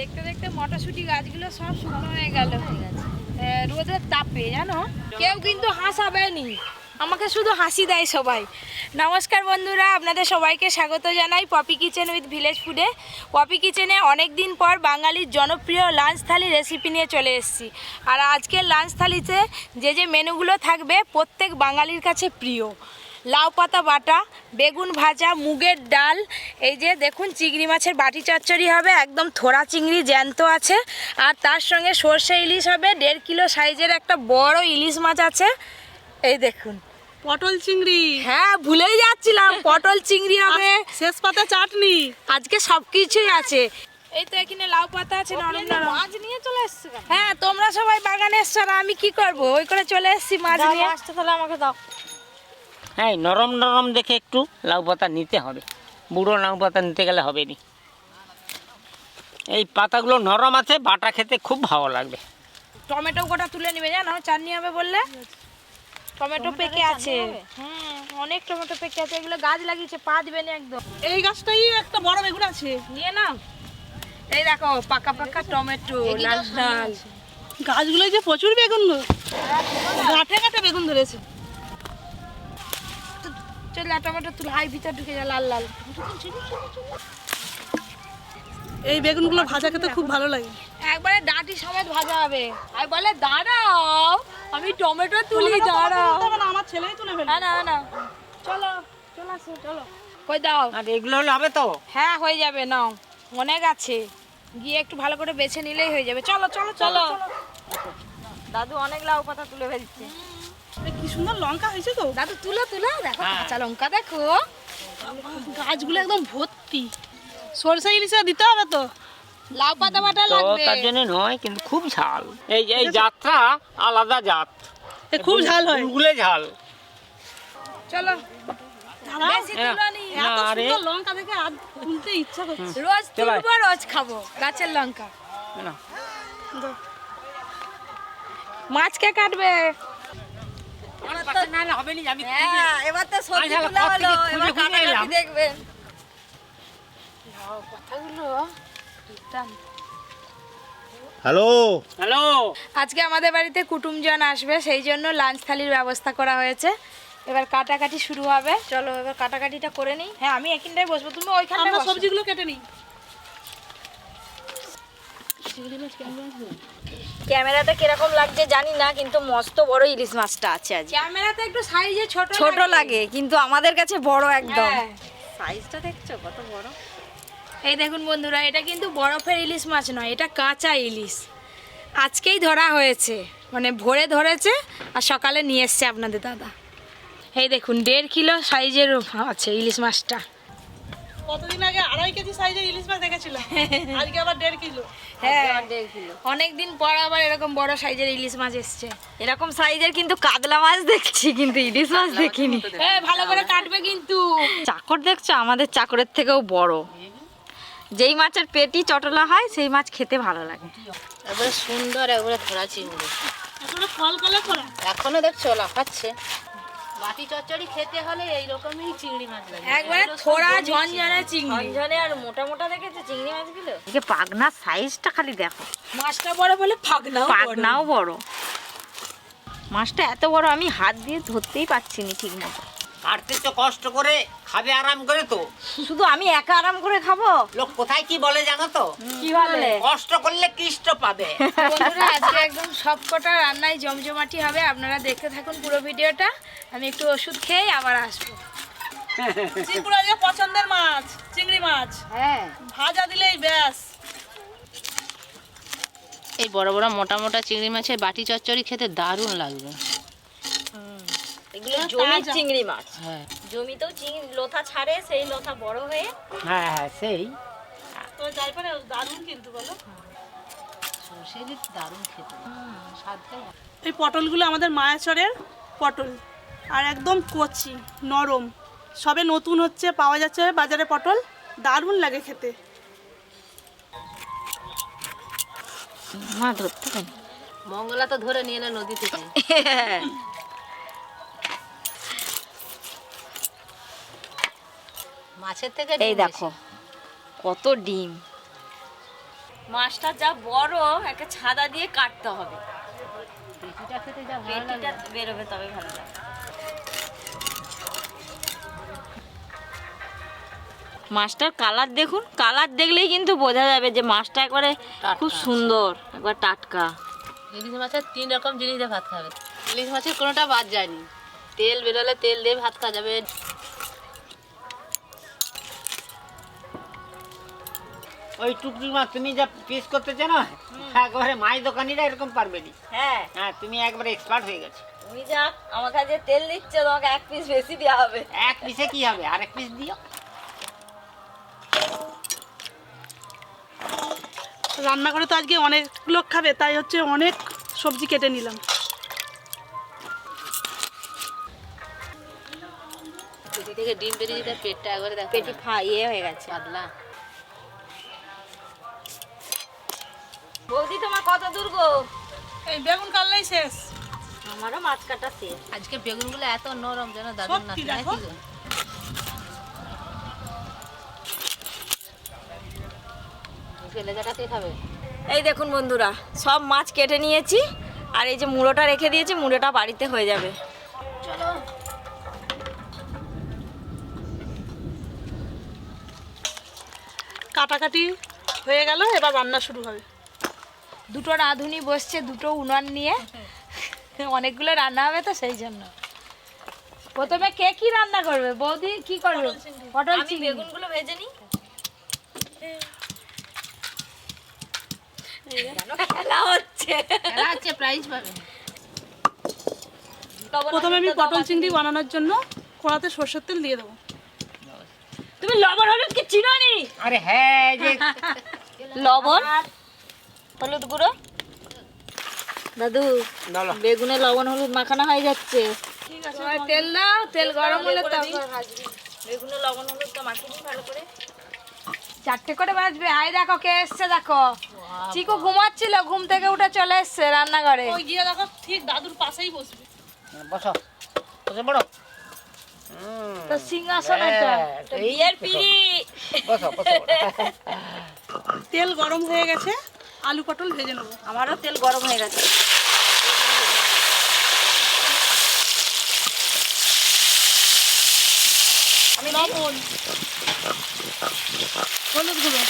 দেখতে দেখতে মটরশুটি গাছগুলো সব শুকনো হয়ে গেল। রোদের তাপে, জানো? কেউ কিন্তু হাসাবে নি। আমাকে শুধু হাসি দেয় সবাই। নমস্কার বন্ধুরা, আপনাদের সবাইকে স্বাগত জানাই পপি কিচেন উইথ ভিলেজ ফুডে। পপি কিচেনে অনেক দিন পর বাঙালির জনপ্রিয় লাঞ্চ থালি রেসিপি নিয়ে চলে এসেছি। আর আজকের লাঞ্চ থালিতে যে যে মেনুগুলো থাকবে, প্রত্যেক বাঙালির কাছে প্রিয়। লাউ পাতা বাটা বেগুন ভাজা মুগের ডাল এই যে দেখুন চিংড়ি মাছের বাটি চচ্চড়ি হবে একদম থোড়া চিংড়ি জ্যান্ত আছে আর তার সঙ্গে সর্ষে ইলিশ হবে দেড় কিলো সাইজের একটা বড় ইলিশ মাছ আছে এই দেখুন। পটল চিংড়ি। হ্যাঁ ভুলেই যাচ্ছিলাম পটল চিংড়ি হবে। শেষ পাতা চাটনি। আজকে সব কিছুই আছে। এই তো এখানে লাউ পাতা আছে নরম নরম। মাছ নিয়ে চলে এসছো হ্যাঁ তোমরা সবাই বাগানে এসছো আর আমি কি করব? ওই করে চলে এসেছি মাছ নিয়ে। মাছটা তাহলে আমাকে দাও। হ্যাঁ নরম নরম দেখে একটু লাউ পাতা নিতে হবে। বুড়ো লাউ পাতা নিতে গেলে হবে নি এই পাতাগুলো নরম আছে বাটা খেতে খুব ভালো লাগবে। টমেটো গোটা তুলে নিবে জানো? চাটনি হবে বললে? টমেটো পেকে আছে। হুম অনেক টমেটো পেকে আছে এগুলো গাছ লাগিয়েছে পা দিবে না একদম। এই গাছটাই একটা বড় বেগুন আছে নিয়ে নাও। এই দেখো পাকা পাকা টমেটো লাল লাল। গাছগুলোয় যে প্রচুর বেগুন গাঁঠে গাঁঠে বেগুন ধরেছে। চল না টমেটো তুলে। হাই ভিতর ঢুকে যা লাল লাল। এই বেগুনগুলো ভাজা খেতে খুব ভালো লাগে। একবারে ডাঁটি সমেত ভাজা হবে। আর বলে দাঁড়াও আমি টমেটো তুলি দাঁড়াও। আমার ছেলেই তুলে ফেলে না না না চলো চলো আসো চলো। কই দাও? আর এগুলো হলে হবে তো? হ্যাঁ হয়ে যাবে নাও। অনেক আছে। গিয়ে একটু ভালো করে বেছে নিলেই হয়ে যাবে। চলো চলো। চলো। দাদু অনেক লাউ পাতা তুলে ফেলছে। কি সুন্দর লঙ্কা হয়েছে তো। দাদু তুলো তুলো। দেখো হ্যাঁ। কাঁচা লঙ্কা দেখো। গাছগুলো একদম ভর্তি। সরষে ইলিশে দিতে হবে তো? লাউ পাতা বাটা লাগবে। তার জন্য নয় কিন্তু খুব ঝাল। এই এই জাতটা আলাদা জাত। খুব ঝাল হয়। গুলগুলে ঝাল। চলো। লঙ্কা দেখে আর তুলতে ইচ্ছা করছে। রোজ। তুলবো রোজ খাব গাছের লঙ্কা। না, মাছ কে কাটবে। না, না, হবে নি, আমি হ্যাঁ এবার তো সবজি তোলা হলো, হলো এবার খুঁজে খুঁজে কাটাকাটি দেখবেন। কথাগুলো হ্যালো? হ্যালো? আজকে আমাদের বাড়িতে কুটুমজন আসবে সেই জন্য লাঞ্চ থালির ব্যবস্থা করা হয়েছে। এবার কাটাকাটি শুরু হবে। চলো এবার কাটাকাটিটা করে নিই। হ্যাঁ আমি এখানটায় বসবো তুমি ওইখানটায় আমরা সবজিগুলো কেটে নিই। ক্যামেরাতে কীরকম লাগছে জানি না কিন্তু মস্ত বড় ইলিশ মাছটা আছে আজ ক্যামেরাতে একটু সাইজে ছোট ছোট লাগে কিন্তু আমাদের কাছে বড় একদম। হ্যাঁ। সাইজটা দেখছ কত বড়? এই দেখুন বন্ধুরা এটা কিন্তু বরফের ইলিশ মাছ নয় এটা কাঁচা ইলিশ। আজকেই ধরা হয়েছে মানে ভোরে ধরেছে আর সকালে নিয়ে এসছে আপনাদের দাদা। এই দেখুন দেড় কিলো সাইজের আছে ইলিশ মাছটা। কতদিন আগে আড়াই কেজি সাইজের ইলিশ মাছ দেখেছিলাম আজকে আবার দেড় কিলো। হ্যাঁ অনেক দিন পর আবার এরকম বড় সাইজের ইলিশ মাছ এসছে। এরকম সাইজের কিন্তু কাতলা মাছ দেখছি কিন্তু ইলিশ মাছ দেখিনি। এ ভালো করে কাটবে কিন্তু। চাকর দেখছ? আমাদের চাকরের থেকেও বড়। যেই মাছের পেটি চটলা হয় সেই মাছ খেতে ভালো লাগে। একবারে সুন্দর একবারে ধরা চিংড়ি। আসলে ফল কলে করা? এখনও দেখছ? লাফাচ্ছে। বাটি চচ্চড়ি খেতে হলে এইরকমই চিংড়ি মাছ লাগে। একবারে থোড়া ঝনঝনে চিংড়ি। ঝনঝনে আর মোটা মোটা দেখেছ চিংড়ি মাছগুলো? এই পাগনা সাইজটা খালি দেখো। মাছটা বড় বলে পাগনাও বড়। পাগনাও বড়। মাছটা এত বড় আমি হাত দিয়ে ধরতেই পারছি না ঠিক মতো। কাটতে তো কষ্ট করে খাবে আরাম করে তো। শুধু আমি একা আরাম করে খাব? লোক কোথায় কি বলে জানো তো? কি বলে? কষ্ট করলে কৃষ্ট পাবে। বন্ধুরা আজকে একদম সবকটা রান্নায় জমজমাটি হবে। আপনারা দেখতে থাকুন পুরো ভিডিওটা। আমি একটু ওষুধ খেয়ে আবার আসব। চিংড়ি আজকে পছন্দের মাছ চিংড়ি মাছ। হ্যাঁ। ভাজা দিলেই ব্যাস। এই বড় বড় মোটা মোটা চিংড়ি মাছের বাটি চচ্চড়ি খেতে দারুণ লাগবে। এগুলো জমির চিংড়ি মাছ। হ্যাঁ। জমিতেও চিংড়ি লোথা ছাড়ে সেই লোথা বড় হয়ে। হ্যাঁ হ্যাঁ সেই। তো যাই দারুণ কিন্তু বলো। সর্ষে দারুণ খেতে। এই পটলগুলো আমাদের মায়াচরের পটল। আর একদম কচি নরম। সবে নতুন হচ্ছে পাওয়া যাচ্ছে বাজারে পটল। দারুণ লাগে খেতে। মা ধরতে মঙ্গলা তো ধরে নিয়ে নদী থেকে মাছের থেকে এই দেখো কত ডিম। মাছটা যা বড় একটা ছাদা দিয়ে কাটতে হবে। পেটিটা খেতে যা ভালো পেটিটা বেরোবে তবে ভালো লাগে। মাছটার কালার দেখুন কালার দেখলেই কিন্তু বোঝা যাবে যে মাছটা একবারে খুব সুন্দর একবার টাটকা। ইলিশ মাছের তিন রকম জিনিস দিয়ে ভাত খাবে। ইলিশ মাছের কোনোটা বাদ যায়নি। তেল বেরোলে তেল দিয়ে ভাত খাওয়া যাবে। ওই টুকরি মাছ তুমি যা পিস করতে চাও না? একবারে মাছ দোকানিরা এরকম পারবে না। হ্যাঁ। হ্যাঁ তুমি একবারে এক্সপার্ট হয়ে গেছো। তুমি যা আমার কাছে তেল দিচ্ছ তোমাকে এক পিস বেশি দেওয়া হবে। এক পিসে কি হবে? আর এক পিস দিও। রান্না করে তো আজকে অনেক লোক খাবে তাই হচ্ছে অনেক সবজি কেটে নিলাম। থেকে ডিম বেরিয়ে পেটটা একবারে দেখো পেটি ফা ইয়ে হয়ে গেছে পাতলা। বৌদি তোমার কত দূর গো? এই বেগুন কাটলাই শেষ। আমারও মাছ কাটা শেষ। আজকে বেগুনগুলো এত নরম যেন দারুণ না দেখো। এই দেখুন বন্ধুরা সব মাছ কেটে নিয়েছি আর এই যে মুড়োটা রেখে দিয়েছি মুড়োটা বাড়িতে হয়ে যাবে। কাটাকাটি হয়ে গেল এবার রান্না শুরু হবে। দুটো রাঁধুনি বসছে দুটো উনান নিয়ে। অনেকগুলো রান্না হবে তো সেই জন্য। প্রথমে কে কি রান্না করবে? বৌদি কি করবে? পটল আমি চিংড়ি। বেগুনগুলো ভেজে নিই। কেন? খেলা হচ্ছে। খেলা হচ্ছে প্রাইজ পাবে। প্রথমে আমি পটল চিংড়ি বানানোর জন্য কড়াতে সর্ষের তেল দিয়ে দেবো। তুমি লবণ হলুদ কি চিনো নি আরে হ্যাঁ লবণ? হলুদ গুঁড়ো। দাদু বেগুনে লবণ হলুদ মাখানো হয়ে যাচ্ছে। তেল দাও তেল গরম হলে তারপর বেগুনে লবণ হলুদ তো মাখিয়ে ভালো করে। চারটে করে বাজবে আয় দেখো কে এসছে দেখো। চিকু ঘুমাচ্ছিল ঘুম থেকে উঠে চলে এসছে রান্নাঘরে। ওই গিয়ে দেখো ঠিক দাদুর পাশেই বসবে। বসো। বসে পড়ো তো সিংহাসন এটা বিয়ের পিড়ি। বসো বসো বসো। তেল গরম হয়ে গেছে। আলু পটল ভেজে নেব। আমারও তেল গরম হয়ে গেছে। আমি লবণ। হলুদ গুঁড়ো।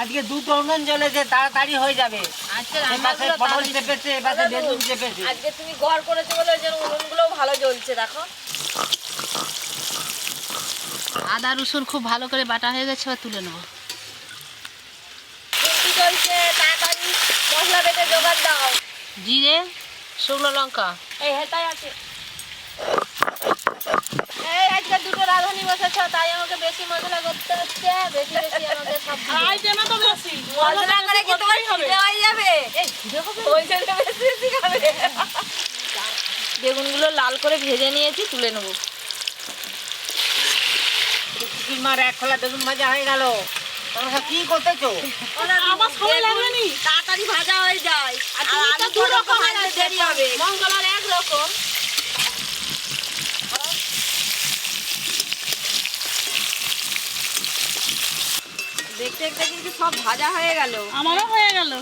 আজকে দুটো উনুন জ্বলেছে তাড়াতাড়ি হয়ে যাবে। আজকে এপাশে পটল চেপেছে এপাশে বেগুন চেপেছে। আজকে তুমি গড় করেছ বলে ওই জন্য উনুনগুলোও ভালো জ্বলছে দেখো। আদা রসুন খুব ভালো করে বাটা হয়ে গেছে এবার তুলে নেব। মশলা বেটে জোগাড় দাও। জিরে শুকনো লঙ্কা। এই হেতায় আছে। এই আজকে দুটো রাঁধুনি বসেছ তাই আমাকে বেশি মশলা করতে হচ্ছে বেশি বেশি আমাকে সব আইটে তো বেশি। মশলা করে কি তোমার খিদে হয়ে যাবে। ওই জন্য বেশি বেশি খাবে। বেগুনগুলো লাল করে ভেজে নিয়েছি তুলে নেব। চিকির মার এক খোলা বেগুন ভাজা হয়ে গেল। তোমরা কি করতেছো? আমার সময় লাগবে নি। তাড়াতাড়ি ভাজা হয়ে যায়। আর আলু দু রকম দেরি হবে। মঙ্গলার এক রকম। দেখতে দেখতে কিন্তু সব ভাজা হয়ে গেল। আমারও হয়ে গেল।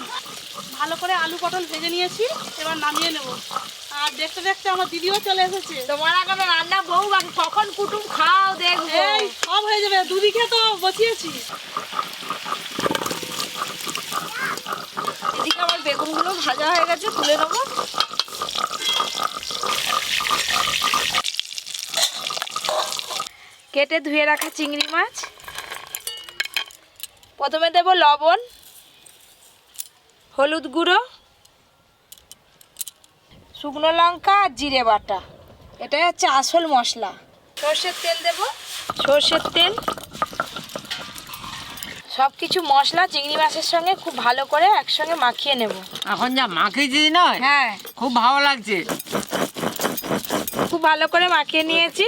ভালো করে আলু পটল ভেজে নিয়েছি এবার নামিয়ে নেব। আর দেখতে দেখতে আমার দিদিও চলে এসেছে। তোমার এখনও রান্না বউ বাকি কখন কুটুম খাও দেখব। এই সব হয়ে যাবে। দুদিকে তো বসিয়েছি। এদিকে আমার বেগুনগুলো ভাজা হয়ে গেছে তুলে নেব। কেটে ধুয়ে রাখা চিংড়ি মাছ। প্রথমে দেব লবণ হলুদ গুঁড়ো শুকনো লঙ্কা আর জিরে বাটা। এটাই হচ্ছে আসল মশলা। সর্ষের তেল দেব? সর্ষের তেল। সব কিছু মশলা চিংড়ি মাছের সঙ্গে খুব ভালো করে একসঙ্গে মাখিয়ে নেব। এখন যা মাখিয়েছি নয় হ্যাঁ। খুব ভালো লাগছে। খুব ভালো করে মাখিয়ে নিয়েছি।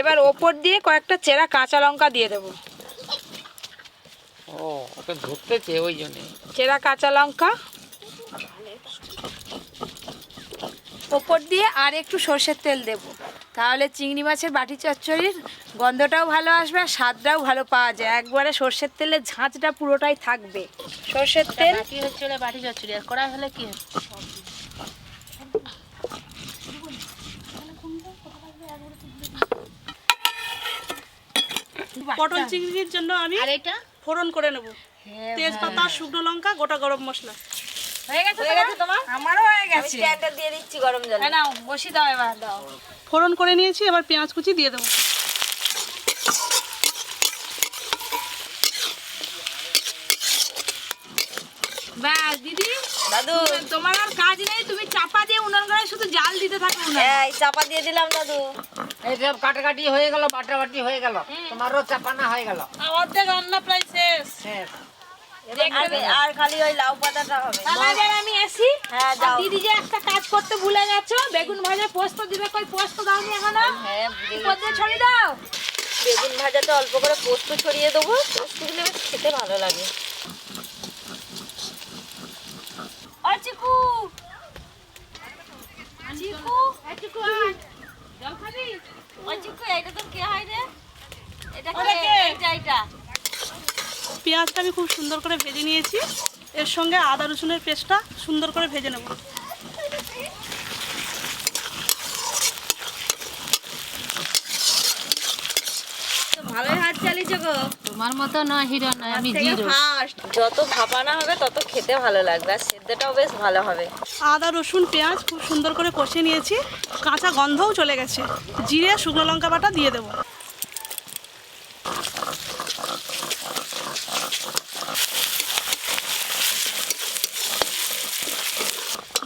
এবার ওপর দিয়ে কয়েকটা চেরা কাঁচা লঙ্কা দিয়ে দেবো। ও ওকে ধরতেছে ওই জন্যে। চেরা কাঁচা লঙ্কা। ওপর দিয়ে আর একটু সর্ষের তেল দেব। তাহলে চিংড়ি মাছের বাটি চচ্চড়ির গন্ধটাও ভালো আসবে আর স্বাদটাও ভালো পাওয়া যায়। একবারে সর্ষের তেলের ঝাঁঝটা পুরোটাই থাকবে। সর্ষের তেল বাটি হচ্ছে বাটি চচ্চড়ি আর কড়াই হলে কি হয়? পটল চিংড়ির জন্য আমি আর এটা? ফোড়ন করে নেব। তেজপাতা শুকনো লঙ্কা গোটা গরম মশলা। হয়ে গেছে হয়ে গেছে তোমার? আমারও হয়ে গেছে। স্ট্যান্ডার দিয়ে দিচ্ছি গরম জল। হ্যাঁ নাও বসি দাও এবার। দাও ফোড়ন করে নিয়েছি এবার পেঁয়াজ কুচি দিয়ে দেবো। ব্যাস দিদি দাদু। তোমার আর কাজ নেই তুমি চাপা দিয়ে উনান করে শুধু জাল দিতে থাকো উনানে। এই চাপা দিয়ে দিলাম দাদু। এইসব কাটাকাটি হয়ে গেল বাটাবাটি হয়ে গেল। তোমারও চাপানা হয়ে গেল। অর্ধেক রান্না প্রায় শেষ। শেষ। আর- আর খালি ওই লাউ পাতাটা হবে। তাহলে আমি আসি। হ্যাঁ যাও। দিদি যে একটা কাজ করতে ভুলে গেছো বেগুন ভাজা পোস্ত দিবে কই? পোস্ত দাওনি এখনও? হ্যাঁ ছড়িয়ে দাও। বেগুন ভাজাতে অল্প করে পোস্ত ছড়িয়ে দেবো। পোস্ত দিলে খেতে ভালো লাগে। ও চিকু। চিকু। চিকু জল খাবি? চিকু এটা তো কে হয় রে? এটা কে? এইটা এইটা। পেঁয়াজটা আমি খুব সুন্দর করে ভেজে নিয়েছি। এর সঙ্গে আদা রসুনের পেস্টটা সুন্দর করে ভেজে নেব। ভালোই হাত চালিয়েছো গো। তোমার মতো নয় হিরো নয় আমি থেকে জিরো। ফার্স্ট যত ভাপানা হবে তত খেতে ভালো লাগবে আর সেদ্ধটাও বেশ ভালো হবে। আদা রসুন পেঁয়াজ খুব সুন্দর করে কষিয়ে নিয়েছি। কাঁচা গন্ধও চলে গেছে। জিরে শুকনো লঙ্কা বাটা দিয়ে দেবো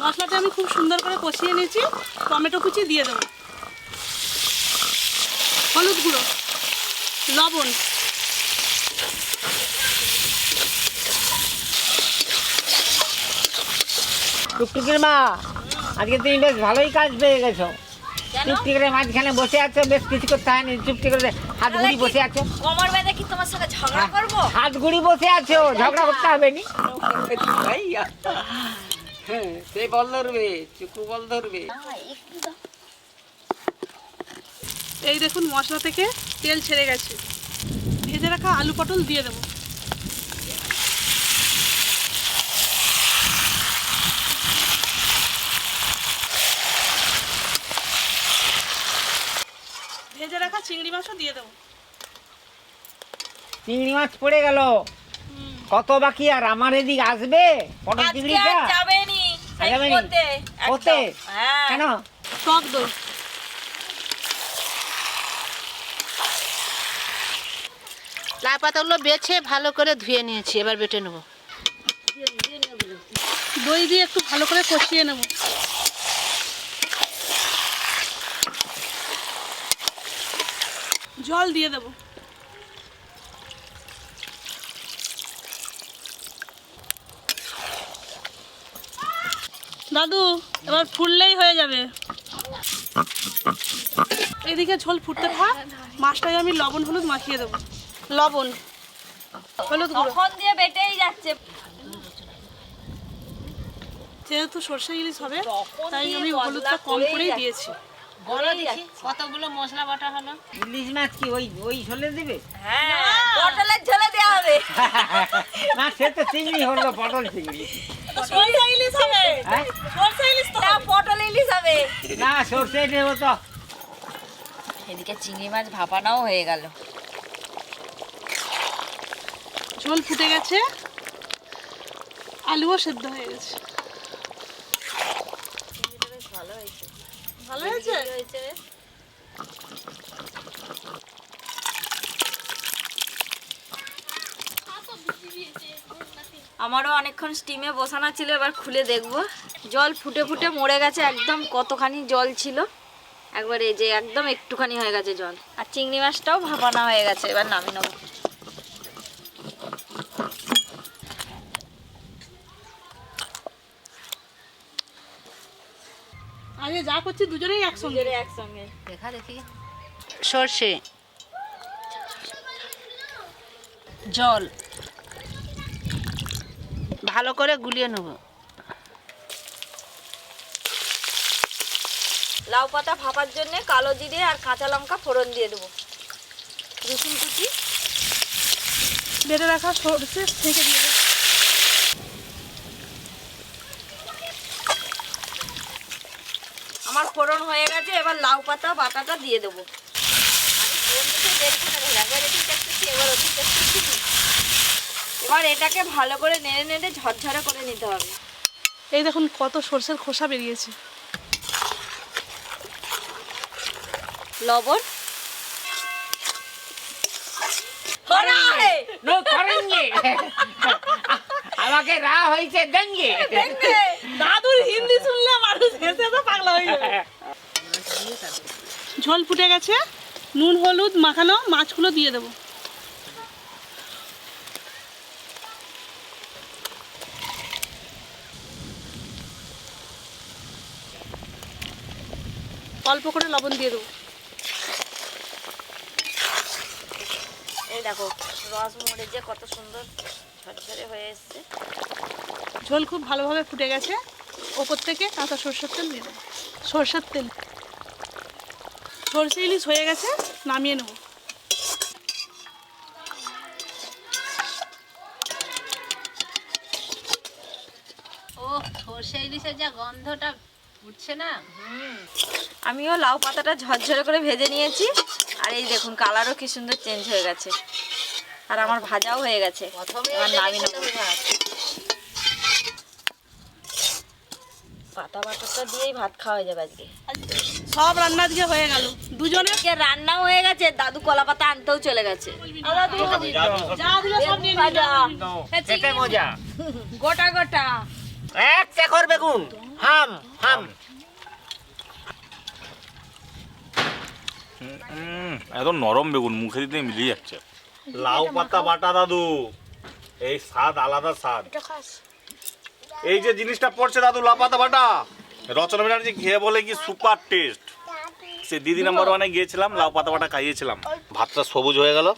মশলাটা আমি খুব সুন্দর করে কষিয়ে নিয়েছি টমেটো কুচি দিয়ে দেবো। হলুদ গুঁড়ো লবণ। টুকটুকির মা আজকে তুমি বেশ ভালোই কাজ পেয়ে গেছো। চুপটি করে মাঝখানে বসে আছো বেশ কিছু করতে হয়নি চুপটি করে হাত ঘুরি বসে আছো। কোমর বেঁধে কি তোমার সঙ্গে ঝগড়া করব? হাত ঘুরি বসে আছো ঝগড়া করতে হবে নি? হ্যাঁ, সে বল ধরবে চুকু বল ধরবে। এই দেখুন মশলা থেকে তেল ছেড়ে গেছে। ভেজে রাখা আলু পটল দিয়ে দেবো। ভেজে রাখা চিংড়ি মাছও দিয়ে দেবো। চিংড়ি মাছ পড়ে গেল। কত বাকি আর আমার এদিক আসবে? পটল চিংড়িটা? আর যাবে কেন? টক দই পাতাগুলো বেছে ভালো করে ধুয়ে নিয়েছি এবার বেটে নেব। দই দিয়ে একটু ভালো করে কষিয়ে নেব। জল দিয়ে দেবো। দাদু এবার ফুললেই হয়ে যাবে। এদিকে ঝোল ফুটতে থাক মাছটাকে আমি লবণ হলুদ মাখিয়ে দেবো। লবণ হলুদ গুঁড়ো। দিয়ে বেটেই যাচ্ছে। যেহেতু সর্ষে ইলিশ হবে তাই আমি হলুদটা কম করেই দিয়েছি। বলো দেখি কতগুলো মশলা বাটা হলো? ইলিশ মাছ কি ওই ওই ঝোলে দিবে? হ্যাঁ পটলের ঝোলে দেওয়া হবে। না সে তো চিংড়ি হলো পটল চিংড়ি। সর্ষে ইলিশ হবে। হ্যাঁ? ইলিশ তো না পটল ইলিশ হবে। না সর্ষে দেবো তো। এদিকে চিংড়ি মাছ ভাপানাও হয়ে গেল। ঝোল ফুটে গেছে। আলুও সেদ্ধ হয়ে গেছে। ভালো হয়েছে? আমারও অনেকক্ষণ স্টিমে বসানো ছিল এবার খুলে দেখব। জল ফুটে ফুটে মরে গেছে একদম কতখানি জল ছিল। একবার এই যে একদম একটুখানি হয়ে গেছে জল। আর চিংড়ি মাছটাও ভাপানো হয়ে গেছে এবার নামিয়ে নেব। যা করছি দুজনেই একসঙ্গে। একসঙ্গে। দেখা দেখি। সর্ষে। জল। ভালো করে গুলিয়ে নেব। লাউ পাতা ভাপার জন্য কালো জিরে আর কাঁচা লঙ্কা ফোড়ন দিয়ে দেবো। রসুন কুচি। বেটে রাখা সরষে থেকে দিয়ে পাতা বাটাটা দিয়ে দেবো। এবার এটাকে ভালো করে নেড়ে নেড়ে ঝরঝরে করে নিতে হবে। এই দেখুন কত সরষের খোসা বেরিয়েছে। লবণ। আমাকে রা হয়েছে দেঙ্গে দাদুর হিন্দি শুনলে মানুষ হেসে তো পাগলা হয়ে যাবে। ঝোল ফুটে গেছে। নুন, হলুদ, মাখানো মাছগুলো দিয়ে দেবো। অল্প করে লবণ দিয়ে দেবো। এই দেখো রস মরে যে কত সুন্দর ঝরঝরে হয়ে এসছে। ঝোল খুব ভালোভাবে ফুটে গেছে। ওপর থেকে কাঁচা সরষের তেল দিয়ে দেবো। সরষের তেল। সরষে ইলিশ হয়ে গেছে নামিয়ে নেব। ও সর্ষে ইলিশের যা গন্ধটা উঠছে না? আমিও লাউ পাতাটা ঝরঝরে করে ভেজে নিয়েছি আর এই দেখুন কালারও কি সুন্দর চেঞ্জ হয়ে গেছে। আর আমার ভাজাও হয়ে গেছে প্রথমে এবার বাটাটা দিয়েই ভাত খাওয়া যাবে আজকে। সব রান্না আজকে হয়ে গেল। দুজনে? আজকে রান্নাও হয়ে গেছে দাদু কলা পাতা আনতেও চলে গেছে। যা দিলে সব নিয়ে ভাজা খেতে মজা। গোটা গোটা। এক চাকর বেগুন হাম হাম। হুম, একদম নরম বেগুন মুখে দিতে মিলিয়ে যাচ্ছে। লাউ পাতা বাটা দাদু। এই স্বাদ আলাদা স্বাদ। এই যে জিনিসটা পড়ছে দাদু লাউ পাতা বাটা রচনা ব্যানার্জি খেয়ে বলে কি সুপার টেস্ট সে দিদি নাম্বার ওয়ানে গিয়েছিলাম লাউ পাতা বাটা খাইয়েছিলাম। ভাতটা সবুজ হয়ে গেল।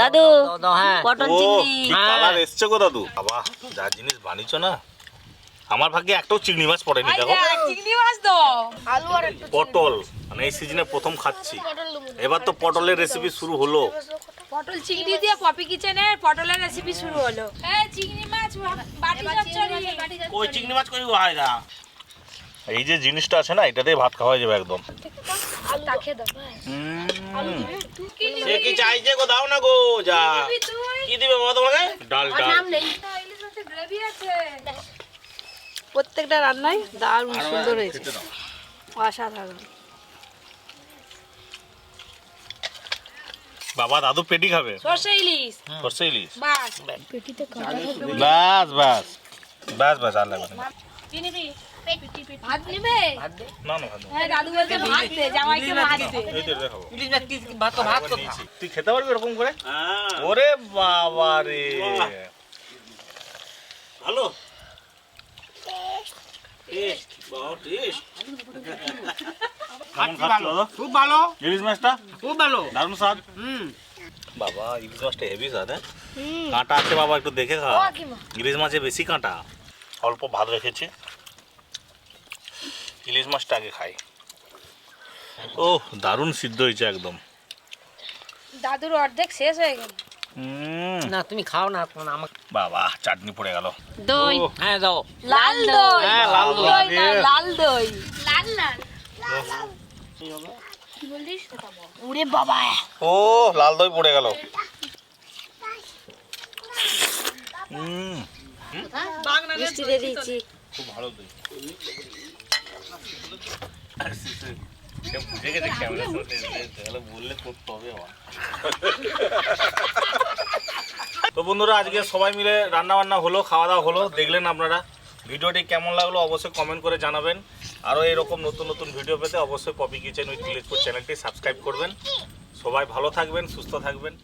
দাদু হ্যাঁ। পটল ও চিংড়ি। কালার এসছে গো দাদু। বাবা যা জিনিস বানিয়েছো না আমার ভাগ্যে একটাও চিংড়ি মাছ পড়েনি দেখো। চিংড়ি মাছ তো। পটল মানে এই সিজনে প্রথম খাচ্ছি। এবার তো পটলের রেসিপি শুরু হলো। পটল চিংড়ি দিয়ে পপি কিচেনের পটলের রেসিপি শুরু হলো। হ্যাঁ চিংড়ি মাছ বাটি চচ্চড়ি। ওই চিংড়ি মাছ করি হয় না এই যে জিনিসটা আছে না এটা দিয়ে ভাত খাওয়া যাবে একদম। সে কি চাইছে গো? দাও না গো যা। কি দিবে বাবা তোমাকে? ডাল ডাল। গ্রেভি আছে। প্রত্যেকটা রান্নাই দারুণ সুন্দর হয়েছে। অসাধারণ। বাবা দাদু পেটি খাবে? সর্ষে ইলিশ। সরষে ইলিশ? বাস। বাস বাস। বাস বাস আর লাগবে না। ভাত নিবে? না না ভাত হ্যাঁ দাদু বলছে ভাত দে জামাইকে ভাত দে এই তো এটা ইলিশ মাছ কি ভাত তো ভাত তো তুই খেতে পারবি এরকম করে? ওরে বাবা রে ভালো। কেমন খাচ্ছ? খুব ভালো। ইলিশ মাছটা খুব ভালো। দারুণ স্বাদ। হুম। বাবা ইলিশ মাছটা হেভি স্বাদ হ্যাঁ? কাঁটা আছে বাবা একটু দেখে খা ইলিশ মাছে বেশি কাঁটা। অল্প ভাত রেখেছি। ইলিশ মাছটা আগে খাই। ও দারুণ সিদ্ধ হয়েছে একদম। দাদুর অর্ধেক শেষ হয়ে গেল। না তুমি খাও না এখন আমাকে বাবা চাটনি পড়ে গেল। দই। হ্যাঁ দাও। লাল দই। হ্যাঁ, লাল দই। লাল দই। লাল লাল ও। লাল। দই পড়ে গেল। খুব ভালো দই। বললে করতে হবে তো বন্ধুরা, আজকে সবাই মিলে রান্না বান্না হলো খাওয়া দাওয়া হলো, দেখলেন আপনারা। ভিডিওটি কেমন লাগল অবশ্যই কমেন্ট করে জানাবেন। আরও এরকম নতুন নতুন ভিডিও পেতে অবশ্যই পপি কিচেন উইথ চ্যানেলটি সাবস্ক্রাইব করবেন। সবাই ভালো থাকবেন, সুস্থ থাকবেন।